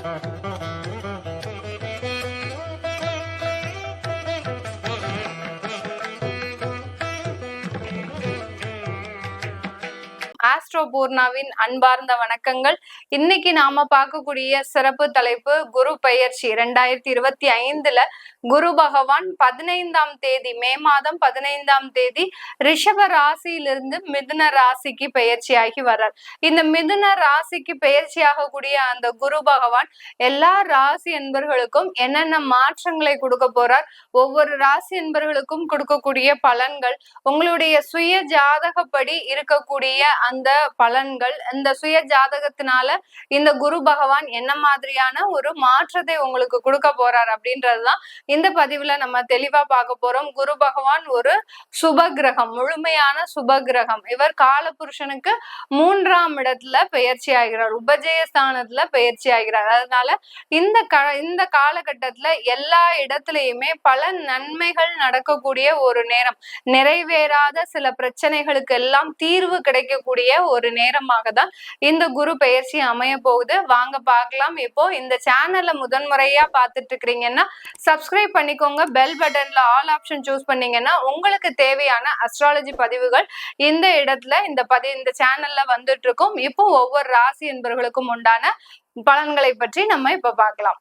Astro பூர்ணாவின் அன்பார்ந்த வணக்கங்கள். இன்னைக்கு நாம பார்க்கக்கூடிய சிறப்பு தலைப்பு குரு பெயர்ச்சி. ரெண்டாயிரத்தி இருபத்தி ஐந்துல குரு பகவான் பதினைந்தாம் தேதி மே மாதம் பதினைந்தாம் தேதி ரிஷப ராசியிலிருந்து மிதுன ராசிக்கு பெயர்ச்சியாகி வர்றார். இந்த மிதுன ராசிக்கு பயிற்சியாகக்கூடிய ஆகக்கூடிய அந்த குரு பகவான் எல்லா ராசி என்பர்களுக்கும் என்னென்ன மாற்றங்களை கொடுக்க போறார் ஒவ்வொரு ராசி என்பர்களுக்கும் கொடுக்கக்கூடிய பலன்கள் உங்களுடைய சுய ஜாதகப்படி இருக்கக்கூடிய அந்த பலன்கள் இந்த சுய ஜாதகத்தினால இந்த குரு பகவான் என்ன மாதிரியான ஒரு மாற்றத்தை உங்களுக்கு கொடுக்க போறார் அப்படின்றதுதான் இந்த பதிவுல நம்ம தெளிவா பார்க்க போறோம். குரு பகவான் ஒரு சுப கிரகம் முழுமையான சுப கிரகம் இவர் கால புருஷனுக்கு மூன்றாம் இடத்துல பெயர்ச்சி ஆகிறார். உபஜயஸ்தானத்துல பயிற்சி பெயர்ச்சி ஆகிறார். அதனால இந்த க இந்த காலகட்டத்துல எல்லா இடத்துலயுமே பல நன்மைகள் நடக்கக்கூடிய ஒரு நேரம். நிறைவேறாத சில பிரச்சனைகளுக்கு எல்லாம் தீர்வு கிடைக்கக்கூடிய ஒரு நேரமாக தான் இந்த குரு பயிற்சி அமைய போகுது. வாங்க பார்க்கலாம். இப்போ இந்த சேனல்ல முதன்முறையா பார்த்துட்டு இருக்கிறீங்கன்னா சப்ஸ்கிரைப் பண்ணிக்கோங்க. பெல் பட்டன்ல ஆல் ஆப்ஷன் சூஸ் பண்ணீங்கன்னா உங்களுக்கு தேவையான அஸ்ட்ராலஜி பதிவுகள் இந்த இடத்துல இந்த பதி இந்த சேனல்ல வந்துட்டு இருக்கும். இப்போ ஒவ்வொரு ராசி என்பவர்களுக்கும் உண்டான பலன்களை பற்றி நம்ம இப்ப பார்க்கலாம்.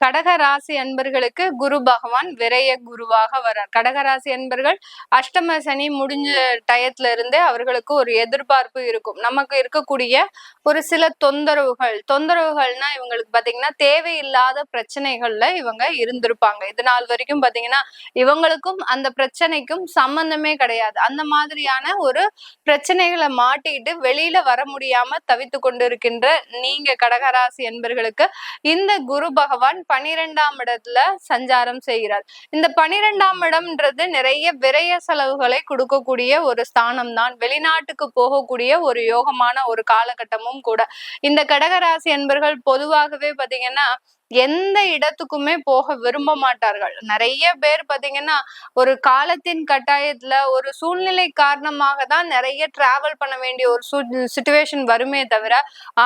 கடக ராசி அன்பர்களுக்கு குரு பகவான் விரைய குருவாக வரார் கடக ராசி அன்பர்கள் அஷ்டம சனி முடிஞ்ச டயத்துல இருந்தே அவர்களுக்கு ஒரு எதிர்பார்ப்பு இருக்கும். நமக்கு இருக்கக்கூடிய ஒரு சில தொந்தரவுகள் தொந்தரவுகள்னா இவங்களுக்கு பாத்தீங்கன்னா தேவையில்லாத பிரச்சனைகள்ல இவங்க இருந்திருப்பாங்க. இது நாள் வரைக்கும் பாத்தீங்கன்னா இவங்களுக்கும் அந்த பிரச்சனைக்கும் சம்பந்தமே கிடையாது. அந்த மாதிரியான ஒரு பிரச்சனைகளை மாட்டிட்டு வெளியில வர முடியாம தவித்து கொண்டிருக்கின்ற நீங்க கடகராசி என்பர்களுக்கு இந்த குரு பகவான் பனிரெண்டாம் இடத்துல சஞ்சாரம் செய்கிறார். இந்த பனிரெண்டாம் இடம்ன்றது நிறைய விரய செலவுகளை கொடுக்கக்கூடிய ஒரு ஸ்தானம் தான் வெளிநாட்டுக்கு போகக்கூடிய ஒரு யோகமான ஒரு காலகட்டமும் கூட. இந்த கடகராசி என்பர்கள் பொதுவாகவே பாத்தீங்கன்னா எந்த இடத்துக்குமே போக விரும்ப மாட்டார்கள். நிறைய பேர் பாத்தீங்கன்னா ஒரு காலத்தின் கட்டாயத்துல ஒரு சூழ்நிலை காரணமாக தான் நிறைய டிராவல் பண்ண வேண்டிய ஒரு சுச்சுவேஷன் வருமே தவிர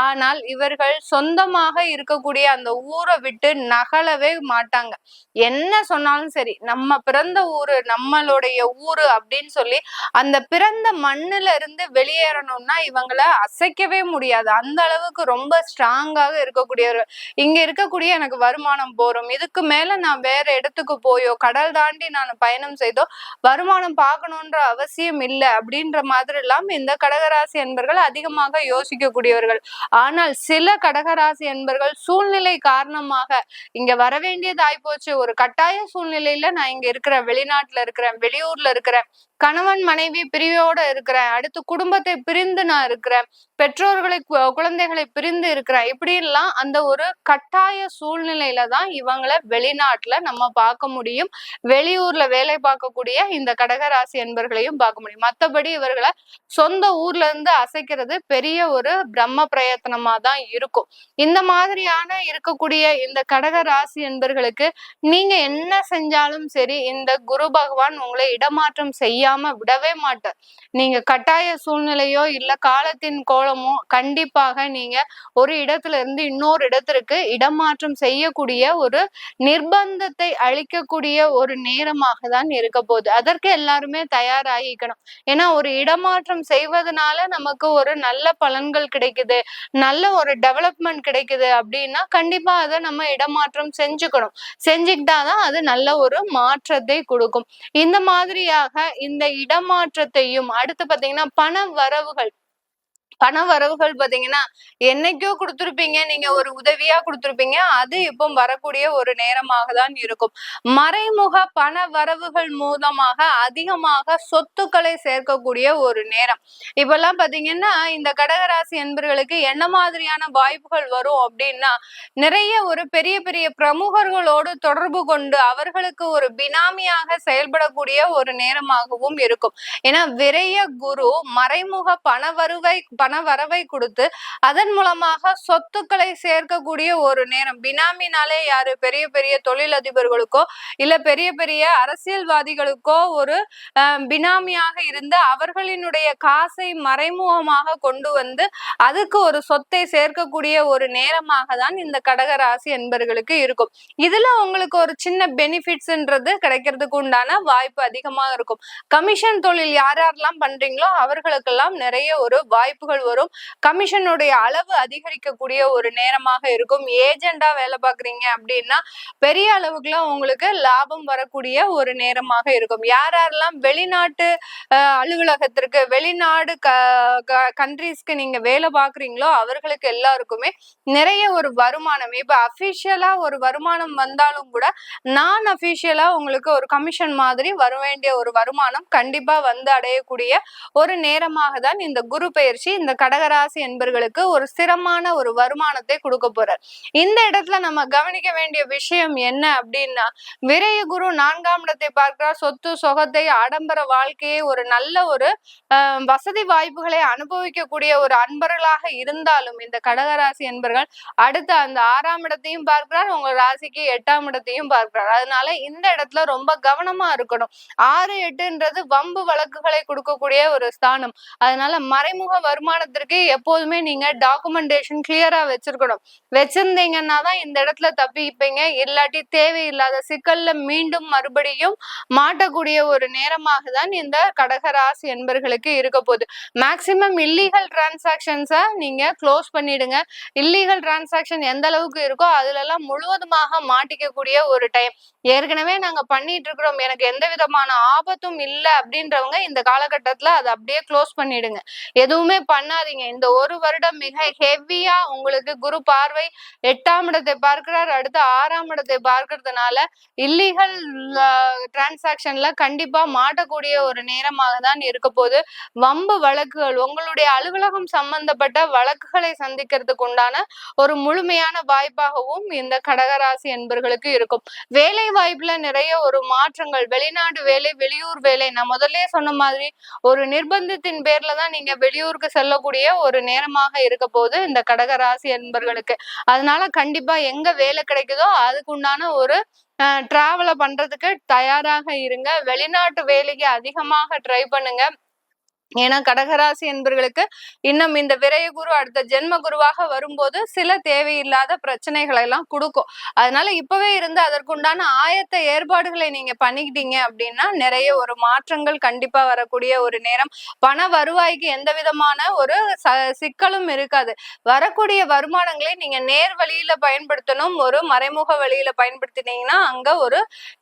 ஆனால் இவர்கள் சொந்தமாக இருக்கக்கூடிய அந்த ஊரை விட்டு நகலவே மாட்டாங்க. என்ன சொன்னாலும் சரி நம்ம பிறந்த ஊரு நம்மளுடைய ஊரு அப்படின்னு சொல்லி அந்த பிறந்த மண்ணுல இருந்து வெளியேறணும்னா இவங்களை அசைக்கவே முடியாது. அந்த அளவுக்கு ரொம்ப ஸ்ட்ராங்காக இருக்கக்கூடியவர்கள். இங்க இருக்கக்கூடிய எனக்கு வருமானம் போறோம் இதுக்கு மேல நான் வேற இடத்துக்கு போயோ கடல் தாண்டி நான் பயணம் செய்தோ வருமானம் பார்க்கணுன்ற அவசியம் இல்லை. அப்படின்ற மாதிரி எல்லாம் இந்த கடகராசி என்பர்கள் அதிகமாக யோசிக்கக்கூடியவர்கள். ஆனால் சில கடகராசி என்பர்கள் சூழ்நிலை காரணமாக இங்க வர வேண்டியது ஆயிப்போச்சு. ஒரு கட்டாய சூழ்நிலையில நான் இங்க இருக்கிறேன். வெளிநாட்டுல இருக்கிறேன். வெளியூர்ல இருக்கிறேன். கணவன் மனைவி பிரிவோட இருக்கிறேன். அடுத்து குடும்பத்தை பிரிந்து நான் இருக்கிறேன். பெற்றோர்களை குழந்தைகளை பிரிந்து இருக்கிறேன். இப்படி எல்லாம் அந்த ஒரு கட்டாய சூழ்நிலையில தான் இவங்களை வெளிநாட்டுல நம்ம பார்க்க முடியும். வெளியூர்ல வேலை பார்க்கக்கூடிய இந்த கடகராசி என்பர்களையும் பார்க்க முடியும். மற்றபடி இவர்களை சொந்த ஊர்ல இருந்து அசைக்கிறது பெரிய ஒரு பிரம்ம பிரயத்தனமா தான் இருக்கும். இந்த மாதிரியான இருக்கக்கூடிய இந்த கடக ராசி என்பர்களுக்கு நீங்க என்ன செஞ்சாலும் சரி இந்த குரு பகவான் உங்களை இடமாற்றம் செய்யாம விடவே மாட்டார். நீங்க கட்டாய சூழ்நிலையோ இல்ல காலத்தின் கோலமோ கண்டிப்பாக நீங்க ஒரு இடத்துல இருந்து இன்னொரு இடத்திற்கு இடமாற்றம் செய்யக்கூடிய ஒரு நிர்பந்தத்தை அளிக்கக்கூடிய ஒரு நேரமாக தான் இருக்க போகுது. அதற்கு எல்லாருமே தயாராகிக்கணும் ஏன்னா ஒரு இடமாற்றம் செய்வதனால நமக்கு ஒரு நல்ல பலன்கள் கிடைக்குது. நல்ல ஒரு டெவலப்மெண்ட் கிடைக்குது அப்படின்னா கண்டிப்பா அதை நம்ம இடமாற்றம் செஞ்சுக்கணும். செஞ்சுக்கிட்டாதான் அது நல்ல ஒரு மாற்றத்தை கொடுக்கும். இந்த மாதிரியாக இந்த இடமாற்றத்தையும் அடுத்து பாத்தீங்கன்னா பண வரவுகள். பண வரவுகள் பாத்தீங்கன்னா என்னைக்கோ கொடுத்துருப்பீங்க. நீங்க ஒரு உதவியா கொடுத்துருப்பீங்க. அது இப்போ வரக்கூடிய ஒரு நேரமாக தான் இருக்கும். மறைமுக பண வரவுகள் மூலமாக அதிகமாக சொத்துக்களை சேர்க்கக்கூடிய ஒரு நேரம். இப்பெல்லாம் பாத்தீங்கன்னா இந்த கடகராசி என்பர்களுக்கு என்ன மாதிரியான வாய்ப்புகள் வரும் அப்படின்னா நிறைய ஒரு பெரிய பெரிய பிரமுகர்களோடு தொடர்பு கொண்டு அவர்களுக்கு ஒரு பினாமியாக செயல்படக்கூடிய ஒரு நேரமாகவும் இருக்கும். ஏன்னா விரைய குரு மறைமுக பண வருவை பண வரவை கொடுத்து அதன் மூலமாக சொத்துக்களை சேர்க்கக்கூடிய ஒரு நேரம். பினாமினாலே யாரு? பெரிய பெரிய தொழிலதிபர்களுக்கோ இல்ல பெரிய பெரிய அரசியல்வாதிகளுக்கோ ஒரு பினாமியாக இருந்து அவர்களினுடைய காசை மறைமுகமாக கொண்டு வந்து அதுக்கு ஒரு சொத்தை சேர்க்கக்கூடிய ஒரு நேரமாக தான் இந்த கடகராசி என்பர்களுக்கு இருக்கும். இதுல உங்களுக்கு ஒரு சின்ன பெனிஃபிட்ஸ்ன்றது கிடைக்கிறதுக்கு உண்டான வாய்ப்பு அதிகமாக இருக்கும். கமிஷன் தொழில் யார் யாரெல்லாம் பண்றீங்களோ அவர்களுக்கெல்லாம் நிறைய ஒரு வாய்ப்புகள் வரும். கமிஷனுடைய அளவு அதிகரிக்கக்கூடிய ஒரு நேரமாக இருக்கும். ஏஜெண்டா வேலை பார்க்குறீங்க அப்படின்னா பெரிய அளவுக்குலாம் உங்களுக்கு லாபம் வரக்கூடிய ஒரு நேரமாக இருக்கும். யார் யாரெல்லாம் வெளிநாட்டு அலுவலகத்திற்கு வெளிநாடு கண்ட்ரீஸ்க்கு நீங்க வேலை பார்க்குறீங்களோ அவர்களுக்கு எல்லாருக்குமே நிறைய ஒரு வருமானம். இப்ப அஃபிஷியலா ஒரு வருமானம் வந்தாலும் கூட நான் அஃபிஷியலா உங்களுக்கு ஒரு கமிஷன் மாதிரி வர வேண்டிய ஒரு வருமானம் கண்டிப்பா வந்து அடையக்கூடிய ஒரு நேரமாக தான் இந்த குரு பயிற்சி இந்த கடகராசி என்பர்களுக்கு ஒரு ஸ்திரமான ஒரு வருமானத்தை கொடுக்க போறார். இந்த இடத்துல நம்ம கவனிக்க வேண்டிய விஷயம் என்ன அப்படின்னா விரைய குரு நான்காம் இடத்தை பார்க்கிறார். சொத்து சொகத்தை ஆடம்பர வாழ்க்கையை ஒரு நல்ல ஒரு வசதி வாய்ப்புகளை அனுபவிக்கக்கூடிய ஒரு அன்பர்களாக இருந்தாலும் இந்த கடகராசி என்பர்கள் அடுத்த அந்த ஆறாம் இடத்தையும் பார்க்கிறார். உங்க ராசிக்கு எட்டாம் இடத்தையும் பார்க்கிறார். அதனால இந்த இடத்துல ரொம்ப கவனமா இருக்கணும். ஆறு எட்டுன்றது வம்பு வழக்குகளை கொடுக்கக்கூடிய ஒரு ஸ்தானம். அதனால மறைமுக வருமானத்திற்கு எப்போதுமே நீங்க டாக்குமெண்டேஷன் கிளியரா வச்சிருக்கணும். வச்சிருந்தீங்கன்னா தான் இந்த இடத்துல தப்பிப்பீங்க. இல்லாட்டி தேவையில்லாத சிக்கல்ல மீண்டும் மறுபடியும் மாட்டக்கூடிய ஒரு நேரமாக தான் இந்த கடகராசி என்பர்களுக்கு இருக்க போகுது. மேக்சிமம் இல்லீகல் டிரான்சாக்ஷன்ஸை நீங்க க்ளோஸ் பண்ணிடுங்க. இல்லீகல் டிரான்சாக்ஷன் எந்த அளவுக்கு இருக்கோ அதுலலாம் முழுவதுமாக மாட்டிக்கக்கூடிய ஒரு டைம் ஏற்கனவே நாங்க பண்ணிட்டு இருக்கிறோம். எனக்கு எந்த விதமான ஆபத்தும் இல்லை அப்படின்றவங்க இந்த காலகட்டத்துல அதை அப்படியே க்ளோஸ் பண்ணிடுங்க. எதுவுமே பண்ணாதீங்க. இந்த ஒரு வருடம் மிக ஹெவியா உங்களுக்கு குரு பார்வை எட்டாம் இடத்தை பார்க்கிறார். அடுத்து ஆறாம் இடத்தை பார்க்கறதுனால இல்லீகல் டிரான்சாக்ஷன்ல கண்டிப்பா மாட்டக்கூடிய ஒரு நேரமாக தான் இருக்க போது வம்பு வழக்குகள் உங்களுடைய அலுவலகம் சம்பந்தப்பட்ட வழக்குகளை சந்திக்கிறதுக்கு உண்டான ஒரு முழுமையான வாய்ப்பாகவும் இந்த கடகராசி என்பர்களுக்கு இருக்கும். வேலை வாய்ப்புல நிறைய ஒரு மாற்றங்கள் வெளிநாடு வேலை வெளியூர் வேலை. நான் முதல்ல சொன்ன மாதிரி ஒரு நிர்பந்தத்தின் பேர்ல தான் நீங்க வெளியூருக்கு சொல்லக்கூடிய ஒரு நேரமாக இருக்க போது இந்த கடகராசி என்பர்களுக்கு அதனால கண்டிப்பா எங்க வேலை கிடைக்குதோ அதுக்கு உண்டான ஒரு டிராவலை பண்றதுக்கு தயாராக இருங்க. வெளிநாட்டு வேலைக்கு அதிகமாக ட்ரை பண்ணுங்க. ஏன்னா கடகராசி என்பர்களுக்கு இன்னும் இந்த விரைய குரு அடுத்த ஜென்ம குருவாக வரும்போது சில தேவையில்லாத பிரச்சனைகளை எல்லாம் கொடுக்கும். அதனால இப்பவே இருந்து அதற்குண்டான ஆயத்த ஏற்பாடுகளை நீங்க பண்ணிக்கிட்டீங்க அப்படின்னா நிறைய ஒரு மாற்றங்கள் கண்டிப்பா வரக்கூடிய ஒரு நேரம். பண வருவாய்க்கு எந்த விதமான ஒரு சிக்கலும் இருக்காது. வரக்கூடிய வருமானங்களை நீங்க நேர் வழியில பயன்படுத்தணும். ஒரு மறைமுக வழியில பயன்படுத்தினீங்கன்னா அங்க ஒரு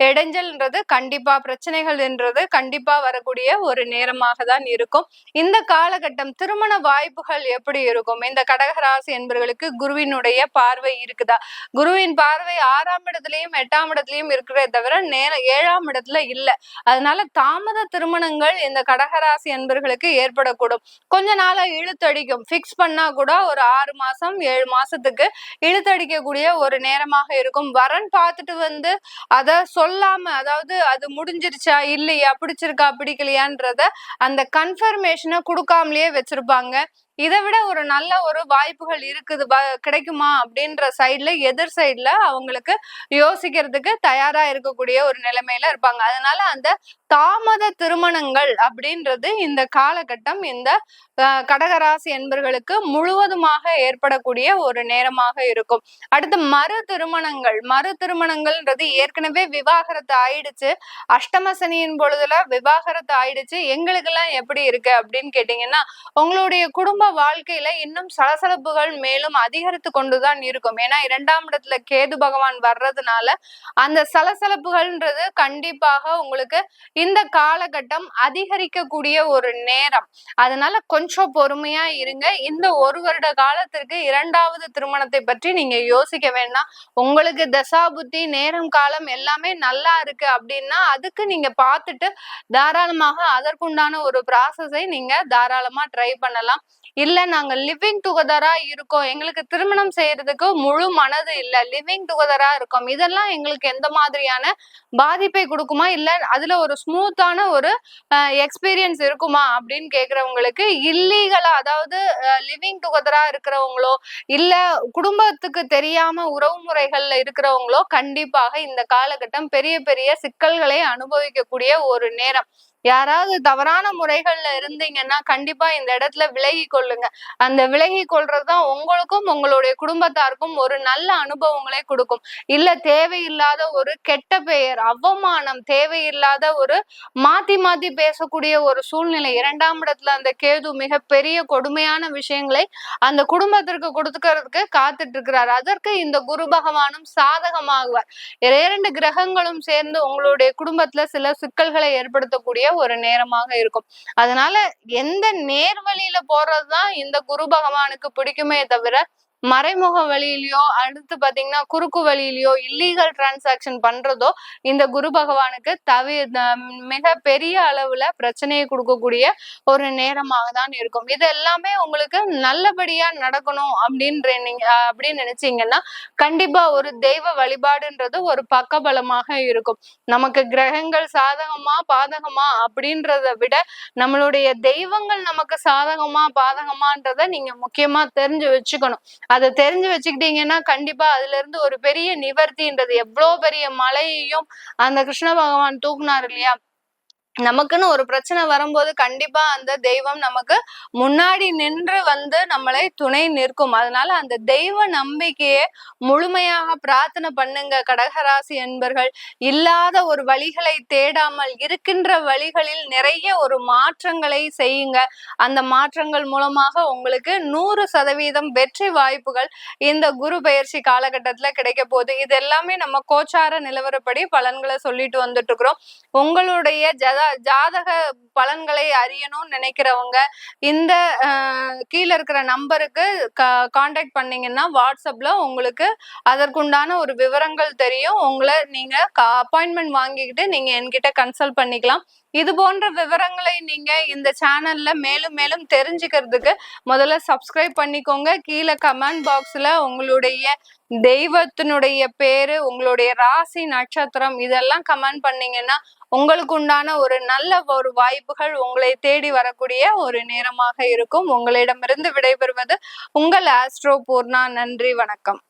இடைஞ்சல்ன்றது கண்டிப்பா பிரச்சனைகள்ன்றது கண்டிப்பா வரக்கூடிய ஒரு நேரமாக தான் இருக்கும். இருக்கும். இந்த காலகட்டம் திருமண வாய்ப்புகள் எப்படி இருக்கும்? இந்த கடகராசி என்பவர்களுக்கு குருவினுடைய பார்வை இருக்குதா? குருவின் பார்வை ஆறாம் இடத்துலயும் எட்டாம் இடத்துலயும் இருக்கிறதே தவிர நேர ஏழாம் இடத்துல இல்ல. அதனால தாமத திருமணங்கள் இந்த கடகராசி என்பர்களுக்கு ஏற்படக்கூடும். கொஞ்ச நாளா இழுத்தடிக்கும். பிக்ஸ் பண்ணா கூட ஒரு ஆறு மாசம் ஏழு மாசத்துக்கு இழுத்தடிக்கக்கூடிய ஒரு நேரமாக இருக்கும். வரன் பார்த்துட்டு வந்து அத சொல்லாம அதாவது அது முடிஞ்சிருச்சா இல்லையா பிடிச்சிருக்கா பிடிக்கலையான்றத அந்த கன்ஃபர்ம் இன்ஃபர்மேஷனை கொடுக்காமலேயே வச்சிருப்பாங்க. இதை விட ஒரு நல்ல ஒரு வாய்ப்புகள் இருக்குது. கிடைக்குமா? அப்படின்ற சைட்ல எதிர் சைட்ல அவங்களுக்கு யோசிக்கிறதுக்கு தயாரா இருக்கக்கூடிய ஒரு நிலைமையில இருப்பாங்க. அதனால அந்த தாமத திருமணங்கள் அப்படின்றது இந்த காலகட்டம் இந்த கடகராசி என்பர்களுக்கு முழுவதுமாக ஏற்படக்கூடிய ஒரு நேரமாக இருக்கும். அடுத்து மறு திருமணங்கள். மறு திருமணங்கள்ன்றது ஏற்கனவே விவாகரத்து ஆயிடுச்சு. அஷ்டம சனியின் பொழுதுல விவாகரத்து ஆயிடுச்சு. எங்களுக்கு எல்லாம் எப்படி இருக்கு அப்படின்னு கேட்டீங்கன்னா உங்களுடைய குடும்ப வாழ்க்கையில இன்னும் சலசலப்புகள் மேலும் அதிகரித்து கொண்டுதான் இருக்கும். ஏன்னா இரண்டாம் இடத்துல கேது பகவான் வர்றதுனால அந்த சலசலப்புகள்ன்றது கண்டிப்பாக உங்களுக்கு இந்த காலகட்டம் அதிகரிக்கக்கூடிய ஒரு நேரம். அதனால கொஞ்சம் பொறுமையா இருங்க. இந்த ஒரு வருட காலத்திற்கு இரண்டாவது திருமணத்தை பற்றி நீங்க யோசிக்க வேண்டாம். உங்களுக்கு தசா புத்தி நேரம் காலம் எல்லாமே நல்லா இருக்கு அப்படின்னா அதுக்கு நீங்க பார்த்துட்டு தாராளமாக அதற்குண்டான ஒரு ப்ராசஸை நீங்க தாராளமா ட்ரை பண்ணலாம். இல்ல நாங்க லிவிங் டுகெதரா இருக்கோம். எங்களுக்கு திருமணம் செய்யறதுக்கு முழு மனது இல்ல. லிவிங் டுகெதரா இருக்கோம். இதெல்லாம் எங்களுக்கு எந்த மாதிரியான பாதிப்பை கொடுக்குமா? இல்ல அதுல ஒரு ஸ்மூத்தான ஒரு எக்ஸ்பீரியன்ஸ் இருக்குமா? அப்படின்னு கேக்குறவங்களுக்கு இல்லீகலா அதாவது லிவிங் டுகெதரா இருக்கிறவங்களோ இல்ல குடும்பத்துக்கு தெரியாம உறவு முறைகள்ல இருக்கிறவங்களோ கண்டிப்பாக இந்த காலகட்டம் பெரிய பெரிய சிக்கல்களை அனுபவிக்கக்கூடிய ஒரு நேரம். யாராவது தவறான முறைகள்ல இருந்தீங்கன்னா கண்டிப்பா இந்த இடத்துல விலகி கொள்ளுங்க. அந்த விலகி கொள்றதுதான் உங்களுக்கும் உங்களுடைய குடும்பத்தாருக்கும் ஒரு நல்ல அனுபவங்களை கொடுக்கும். இல்ல தேவையில்லாத ஒரு கெட்ட பெயர் அவமானம் தேவையில்லாத ஒரு மாத்தி மாத்தி பேசக்கூடிய ஒரு சூழ்நிலை இரண்டாம் இடத்துல அந்த கேது மிக பெரிய கொடுமையான விஷயங்களை அந்த குடும்பத்திற்கு கொடுத்துக்கிறதுக்கு காத்துட்டு இருக்கிறார் அதற்கு இந்த குரு பகவானும் சாதகமாகுவார். இரண்டு கிரகங்களும் சேர்ந்து உங்களுடைய குடும்பத்துல சில சிக்கல்களை ஏற்படுத்தக்கூடிய ஒரு நேரமாக இருக்கும். அதனால எந்த நேர்வழியில போறதுதான் இந்த குரு பகவானுக்கு பிடிக்குமே தவிர மறைமுக வழியிலயோ அடுத்து பாத்தீங்கன்னா குறுக்கு வழியிலயோ இல்லீகல் டிரான்சாக்ஷன் பண்றதோ இந்த குரு பகவானுக்கு தவி மிக பெரிய அளவுல பிரச்சனையை கொடுக்கக்கூடிய ஒரு நேரமாக தான் இருக்கும். இது எல்லாமே உங்களுக்கு நல்லபடியா நடக்கணும் அப்படின்ற நீங்க அப்படின்னு நினைச்சீங்கன்னா கண்டிப்பா ஒரு தெய்வ வழிபாடுன்றது ஒரு பக்கபலமாக இருக்கும். நமக்கு கிரகங்கள் சாதகமா பாதகமா அப்படின்றத விட நம்மளுடைய தெய்வங்கள் நமக்கு சாதகமா பாதகமான்றத நீங்க முக்கியமா தெரிஞ்சு வச்சுக்கணும். அதை தெரிஞ்சு வச்சுக்கிட்டீங்கன்னா கண்டிப்பா அதுல இருந்து ஒரு பெரிய நிவர்த்தின்றது. எவ்வளவு பெரிய மலையையும் அந்த கிருஷ்ண பகவான் தூக்குனார் இல்லையா? நமக்குன்னு ஒரு பிரச்சனை வரும்போது கண்டிப்பா அந்த தெய்வம் நமக்கு முன்னாடி நின்று வந்து நம்மளை துணை நிற்கும். அதனால அந்த தெய்வ நம்பிக்கையை முழுமையாக பிரார்த்தனை பண்ணுங்க. கடகராசி என்பர்கள் இல்லாத ஒரு வழிகளை தேடாமல் இருக்கின்ற வழிகளில் நிறைய ஒரு மாற்றங்களை செய்யுங்க. அந்த மாற்றங்கள் மூலமாக உங்களுக்கு நூறு சதவீதம் வெற்றி வாய்ப்புகள் இந்த குரு பயிற்சி காலகட்டத்துல கிடைக்க போகுது. இது எல்லாமே நம்ம கோச்சார நிலவரப்படி பலன்களை சொல்லிட்டு வந்துட்டு இருக்கிறோம் உங்களுடைய ஜத ஜாதக பலன்களை அறியணும்னு நினைக்கிறவங்க இந்த கீழே இருக்கிற நம்பருக்கு காண்டாக்ட் பண்ணீங்கன்னா வாட்ஸ்அப்ல உங்களுக்கு அதற்குண்டான ஒரு விவரங்கள் தெரியும். உங்களை நீங்க அப்பாயின்மெண்ட் வாங்கிக்கிட்டு நீங்க என்கிட்ட கன்சல்ட் பண்ணிக்கலாம். இது போன்ற விவரங்களை நீங்க இந்த சேனல்ல மேலும் மேலும் தெரிஞ்சுக்கிறதுக்கு முதல்ல சப்ஸ்கிரைப் பண்ணிக்கோங்க. கீழே கமெண்ட் பாக்ஸ்ல உங்களுடைய தெய்வத்தினுடைய பேரு உங்களுடைய ராசி நட்சத்திரம் இதெல்லாம் கமெண்ட் பண்ணீங்கன்னா உங்களுக்கு உண்டான ஒரு நல்ல ஒரு வாய்ப்புகள் உங்களை தேடி வரக்கூடிய ஒரு நேரமாக இருக்கும். உங்களிடமிருந்து விடைபெறுவது உங்கள் ஆஸ்ட்ரோ பூர்ணா நன்றி வணக்கம்.